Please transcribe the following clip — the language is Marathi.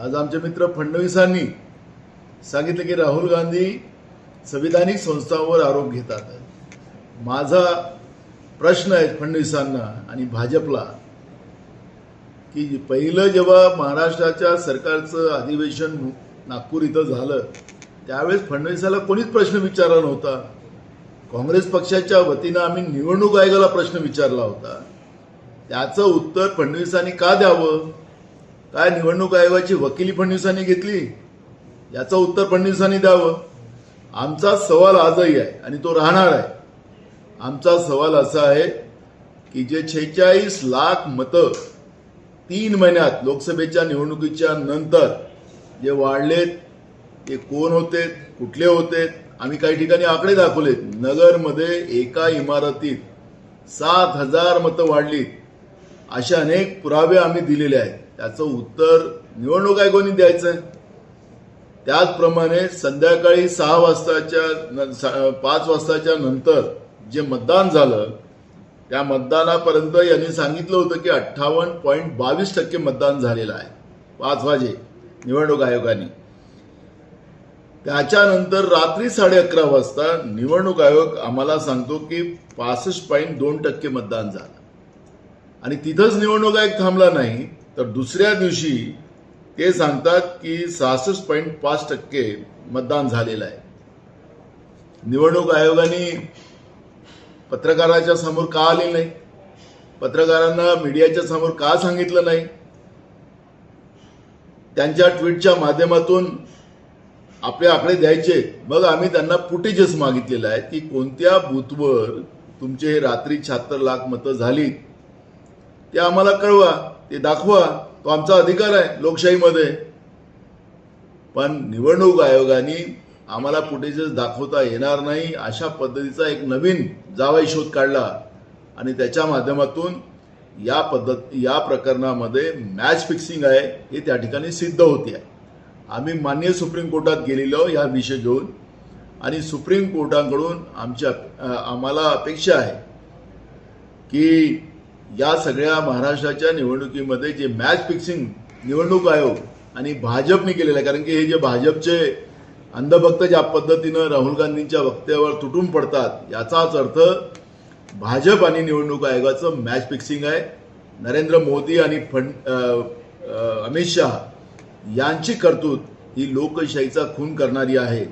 आज आमचे मित्र फडणवीसांनी सांगितलं की राहुल गांधी संविधानिक संस्थांवर आरोप घेतात. माझा प्रश्न आहे फडणवीसांना आणि भाजपला की पहिलं जेव्हा महाराष्ट्राच्या सरकारचं अधिवेशन नागपूर इथं झालं त्यावेळेस फडणवीसाला कोणीच प्रश्न विचारला नव्हता. काँग्रेस पक्षाच्या वतीनं आम्ही निवडणूक आयोगाला प्रश्न विचारला होता. त्याचं उत्तर फडणवीसांनी का द्यावं? काय निवडणूक आयोगाची वकिली फडणवीसांनी घेतली? याचं उत्तर फडणवीसांनी द्यावं. आमचा सवाल आजही आहे आणि तो राहणार आहे. आमचा सवाल असा आहे की जे छेचाळीस लाख मतं तीन महिन्यात लोकसभेच्या निवडणुकीच्या नंतर जे वाढलेत ते कोण होते कुठले होते आम्ही काही ठिकाणी आकडे दाखवलेत. नगरमध्ये एका इमारतीत सात हजार मतं वाढलीत. असे अनेक पुरावे आम्ही दिलेले आहेत. त्याचं उत्तर निवडणूक आयोगाने द्यायचं आहे त्याचप्रमाणे संध्याकाळी सहा वाजताच्या पाच वाजताच्या नंतर जे मतदान झालं त्या मतदानापर्यंत यांनी सांगितलं होतं की अठ्ठावन्न पॉईंट बावीस टक्के मतदान झालेलं आहे. पाच वाजे निवडणूक आयोगाने. त्याच्यानंतर रात्री साडे अकरा वाजता निवडणूक आयोग आम्हाला सांगतो की पासष्ट पॉईंट दोन टक्के मतदान झालं. आणि तिथंच निवडणूक आयोग थांबला नाही तर दुसऱ्या दिवशी ते सांगतात की सहासष्ट पॉईंट पाच टक्के मतदान झालेलं आहे. निवडणूक आयोगाने पत्रकाराच्या समोर का आले नाही? पत्रकारांना मीडियाच्या समोर का सांगितलं नाही? त्यांच्या ट्विटच्या माध्यमातून आपले आकडे द्यायचे. मग आम्ही त्यांना फुटेजेस मागितलेलं आहे की कोणत्या बूथवर तुमचे रात्री शहात्तर लाख मतं झालीत? ते आम्हाला कळवा ते दाखवा. तो आमचा अधिकार आहे लोकशाहीमध्ये. पण निवडणूक आयोगाने आम्हाला फुटेजेस दाखवता येणार नाही अशा पद्धतीचा एक नवीन जावाई शोध काढला. आणि त्याच्या माध्यमातून या पद्धत या प्रकरणामध्ये मॅच फिक्सिंग आहे हे त्या ठिकाणी सिद्ध होते. आहे आम्ही मान्य सुप्रीम कोर्टात गेलेलो या विषय घेऊन. आणि सुप्रीम कोर्टाकडून आमच्या आम्हाला अपेक्षा आहे की या सगळ्या महाराष्ट्राच्या निवडणुकीमध्ये जे मॅच फिक्सिंग निवडणूक आयोग आणि भाजपने केलेलं आहे कारण की हे जे भाजपचे अंधभक्त ज्या पद्धतीनं राहुल गांधींच्या वक्त्यावर तुटून पडतात याचाच अर्थ भाजप आणि निवडणूक आयोगाचं मॅच फिक्सिंग आहे. नरेंद्र मोदी आणि फड अमित शहा यांची कर्तूत ही लोकशाहीचा खून करणारी आहे.